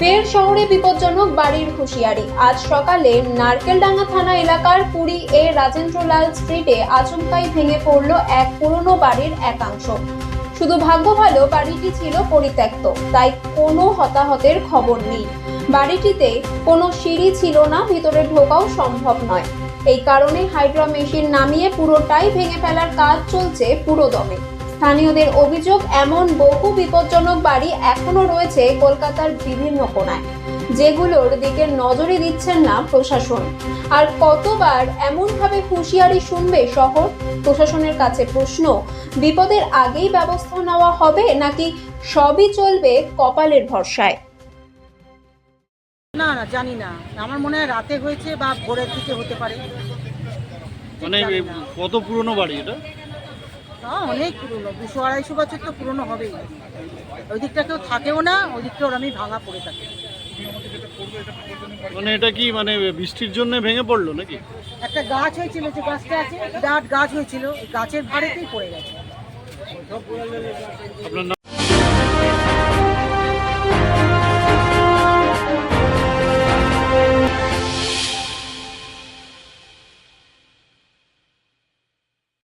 ফের শহরে বিপজ্জনক বাড়ির হুঁশিয়ারি। আজ সকালে নারকেলডাঙ্গা থানা এলাকার কুড়ি এ রাজেন্দ্রলাল স্ট্রিটে আচমকাই ভেঙে পড়ল এক পুরনো বাড়ির একাংশ। শুধু ভাগ্য ভালো, বাড়িটি ছিল পরিত্যক্ত, তাই কোনো হতাহতের খবর নেই। বাড়িটিতে কোনো সিঁড়ি ছিল না, ভিতরে ঢোকাও সম্ভব নয়। এই কারণে হাইড্রা মেশিন নামিয়ে পুরোটাই ভেঙে ফেলার কাজ চলছে পুরোদমে। স্থানীয়দের অভিযোগ এমন বহু বিপজ্জনক বাড়ি এখনও রয়েছে কলকাতার বিভিন্ন কোণায়। যেগুলোর দিকে নজরই দিচ্ছেন না প্রশাসন। আর কতবার এমনভাবে হুঁশিয়ারি শুনবে শহর? প্রশাসনের কাছে প্রশ্ন বিপদের আগেই ব্যবস্থা নেওয়া হবে নাকি সবই চলবে কপালের ভরসায়? না না জানি না। আমার মনে হয় রাতে হয়েছে বা ভোরের দিকে হতে পারে। মানে। কত পুরনো বাড়ি এটা? তা অনেক পুরনো। দুশো আড়াইশো বছর তো পুরনো হবেই। ওই দিকটা কেউ থাকেও না ওই দিকটা আমি ভাঙা পড়ে থাকে। মানে এটা কি মানে বৃষ্টির জন্য ভেঙে পড়ল নাকি? একটা গাছ হয়েছিল যে গাছটা আছে বিরাট গাছ হয়েছিল গাছের ভাড়েতেই পড়ে গেছে। আপনার